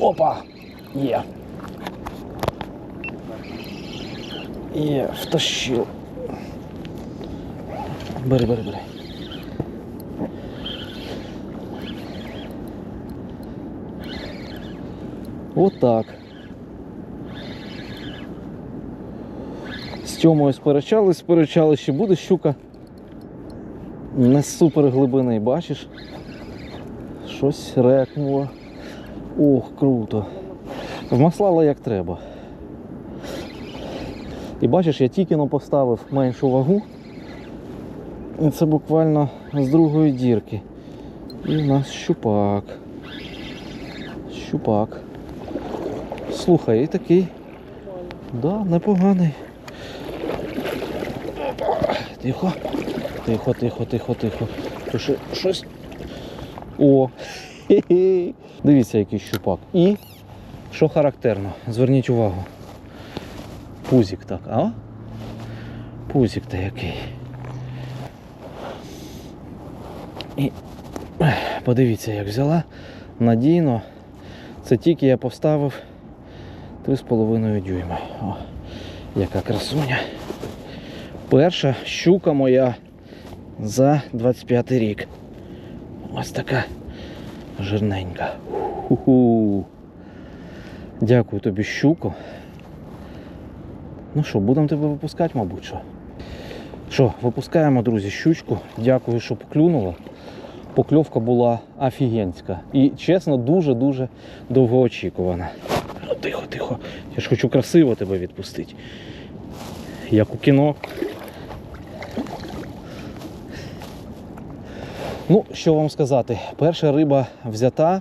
Опа! Є. Є, втащив. Бери, бери, бери. Отак. З Тьомою сперечались, сперечались, чи буде щука. Не супер глибини, бачиш? Щось рекнуло. Ох, круто. Вмаслала як треба. І бачиш, я тільки поставив меншу вагу. І це буквально з другої дірки. І в нас щупак. Щупак. Слухай, і такий. Да, непоганий. Тихо. Тихо, тихо, тихо, тихо. То що, щось. О! Дивіться, який щупак. І що характерно, зверніть увагу. Пузик так, а? Пузик то який. І подивіться, як взяла надійно. Це тільки я поставив 3,5 дюйма. О, яка красуня. Перша щука моя за 25 рік. Ось така жирненька. Ху-ху. Дякую тобі, щуко. Ну що, будемо тебе випускати, мабуть. що. Що, випускаємо, друзі, щучку. Дякую, що поклюнуло. Покльовка була офігенська. І чесно, дуже-дуже довгоочікувана. Ну, тихо, тихо. Я ж хочу красиво тебе відпустити. Як у кіно. Ну, що вам сказати, перша риба взята,